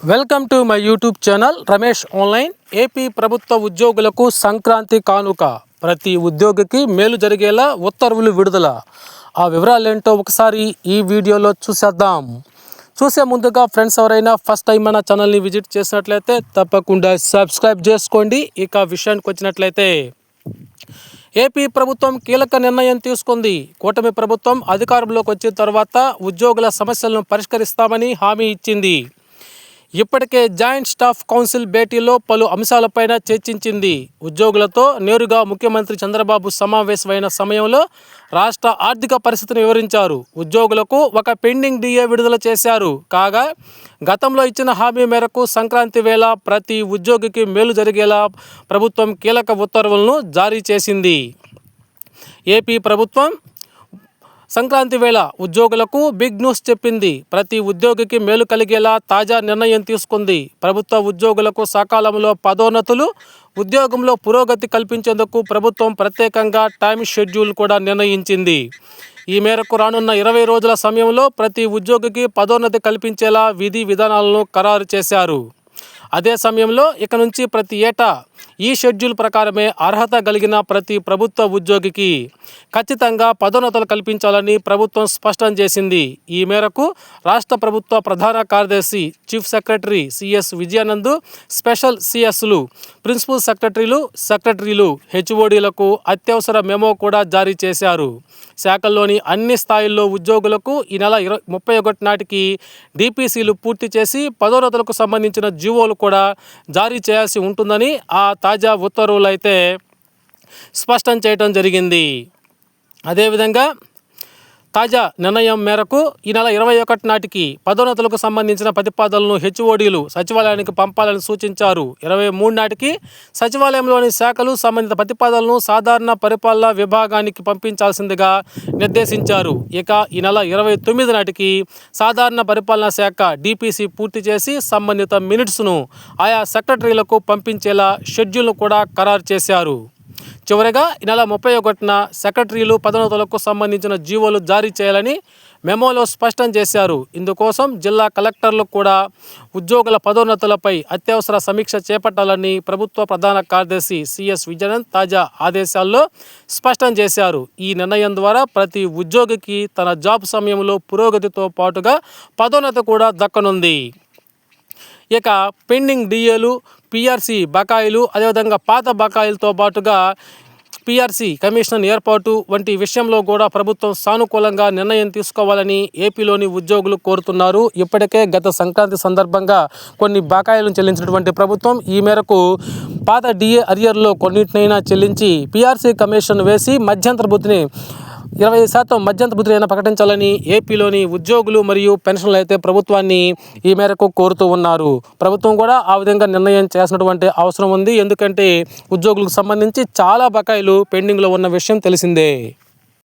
Welcome to my YouTube channel Ramesh online. AP ప్రభుత్వ ఉద్యోగులకు సంక్రాంతి కానుక. ప్రతి ఉద్యోగికి మేలు జరిగేలా ఉత్తర్వులు విడుదల. ఆ వివరాలు ఏంటో ఒకసారి ఈ వీడియోలో చూసేద్దాం. చూసే ముందుగా ఫ్రెండ్స్ ఎవరైనా ఫస్ట్ టైం మన ఛానల్ని విజిట్ చేసినట్లయితే తప్పకుండా సబ్స్క్రైబ్ చేసుకోండి. ఇక విషయానికి వచ్చినట్లయితే ఏపీ ప్రభుత్వం కీలక నిర్ణయం తీసుకుంది. కూటమి ప్రభుత్వం అధికారంలోకి వచ్చిన తర్వాత ఉద్యోగుల సమస్యలను పరిష్కరిస్తామని హామీ ఇచ్చింది. ఇప్పటికే జాయింట్ స్టాఫ్ కౌన్సిల్ భేటీలో పలు అంశాలపైన చర్చించింది. ఉద్యోగులతో నేరుగా ముఖ్యమంత్రి చంద్రబాబు సమావేశమైన సమయంలో రాష్ట్ర ఆర్థిక పరిస్థితిని వివరించారు. ఉద్యోగులకు ఒక పెండింగ్ డిఏ విడుదల చేశారు. కాగా గతంలో ఇచ్చిన హామీ మేరకు సంక్రాంతి వేళ ప్రతి ఉద్యోగికి మేలు జరిగేలా ప్రభుత్వం కీలక ఉత్తర్వులను జారీ చేసింది. ఏపీ ప్రభుత్వం సంక్రాంతి వేళ ఉద్యోగులకు బిగ్ న్యూస్ చెప్పింది. ప్రతి ఉద్యోగికి మేలు కలిగేలా తాజా నిర్ణయం తీసుకుంది. ప్రభుత్వ ఉద్యోగులకు సకాలంలో పదోన్నతులు ఉద్యోగంలో పురోగతి కల్పించేందుకు ప్రభుత్వం ప్రత్యేకంగా టైం షెడ్యూల్ కూడా నిర్ణయించింది. ఈ మేరకు రానున్న ఇరవై రోజుల సమయంలో ప్రతి ఉద్యోగికి పదోన్నతి కల్పించేలా విధి విధానాలను ఖరారు చేశారు. అదే సమయంలో ఇక నుంచి ప్రతి ఏటా ఈ షెడ్యూల్ ప్రకారమే అర్హత కలిగిన ప్రతి ప్రభుత్వ ఉద్యోగికి ఖచ్చితంగా పదోన్నతులు కల్పించాలని ప్రభుత్వం స్పష్టం చేసింది. ఈ మేరకు రాష్ట్ర ప్రభుత్వ ప్రధాన కార్యదర్శి chief secretary CS Vijayanand special సిఎస్లు principal సెక్రటరీలు సెక్రటరీలు హెచ్ఓడీలకు అత్యవసర మెమో కూడా జారీ చేశారు. శాఖల్లోని అన్ని స్థాయిల్లో ఉద్యోగులకు ఈ నెల ఇరవై ముప్పై ఒకటి నాటికి డిపిసిలు పూర్తి చేసి పదోన్నతులకు సంబంధించిన జీవోలు కూడా జారీ చేయాల్సి ఉంటుందని ఆ తాజా ఉత్తర్వులు అయితే స్పష్టం చేయటం జరిగింది. అదేవిధంగా తాజా నిర్ణయం మేరకు ఈ నెల ఇరవై ఒకటి నాటికి పదోన్నతులకు సంబంధించిన ప్రతిపాదనలను హెచ్ఓడీలు సచివాలయానికి పంపాలని సూచించారు. ఇరవై మూడు నాటికి సచివాలయంలోని శాఖలు సంబంధిత ప్రతిపాదనలను సాధారణ పరిపాలన విభాగానికి పంపించాల్సిందిగా నిర్దేశించారు. ఇక ఈ నెల ఇరవై తొమ్మిది నాటికి సాధారణ పరిపాలనా శాఖ డిపిసి పూర్తి చేసి సంబంధిత మినిట్స్ను ఆయా సెక్రటరీలకు పంపించేలా షెడ్యూల్ను కూడా ఖరారు చేశారు. చివరిగా ఈ నెల ముప్పై ఒకటిన సెక్రటరీలు పదోన్నతులకు సంబంధించిన జీవోలు జారీ చేయాలని మెమోలో స్పష్టం చేశారు. ఇందుకోసం జిల్లా కలెక్టర్లు కూడా ఉద్యోగుల పదోన్నతులపై అత్యవసర సమీక్ష చేపట్టాలని ప్రభుత్వ ప్రధాన కార్యదర్శి సిఎస్ విజయనంద్ తాజా ఆదేశాల్లో స్పష్టం చేశారు. ఈ నిర్ణయం ద్వారా ప్రతి ఉద్యోగికి తన జాబ్ సమయంలో పురోగతితో పాటుగా పదోన్నతి కూడా దక్కనుంది. ఇక పెండింగ్ డిఏలు పిఆర్సి బకాయిలు అదేవిధంగా పాత బకాయిలతో పాటుగా పిఆర్సి కమిషన్ ఏర్పాటు వంటి విషయంలో కూడా ప్రభుత్వం సానుకూలంగా నిర్ణయం తీసుకోవాలని ఏపీలోని ఉద్యోగులు కోరుతున్నారు. ఇప్పటికే గత సంక్రాంతి సందర్భంగా కొన్ని బకాయిలను చెల్లించినటువంటి ప్రభుత్వం ఈ మేరకు పాత డిఏ అరియర్లో కొన్నిటినైనా చెల్లించి పిఆర్సీ కమిషన్ వేసి మధ్యంతర బుద్ధిని ఇరవై శాతం మధ్యంత బుద్ధులైనా ప్రకటించాలని ఏపీలోని ఉద్యోగులు మరియు పెన్షన్లు అయితే ప్రభుత్వాన్ని ఈ మేరకు కోరుతూ ఉన్నారు. ప్రభుత్వం కూడా ఆ విధంగా నిర్ణయం చేసినటువంటి అవసరం ఉంది. ఎందుకంటే ఉద్యోగులకు సంబంధించి చాలా బకాయిలు పెండింగ్లో ఉన్న విషయం తెలిసిందే.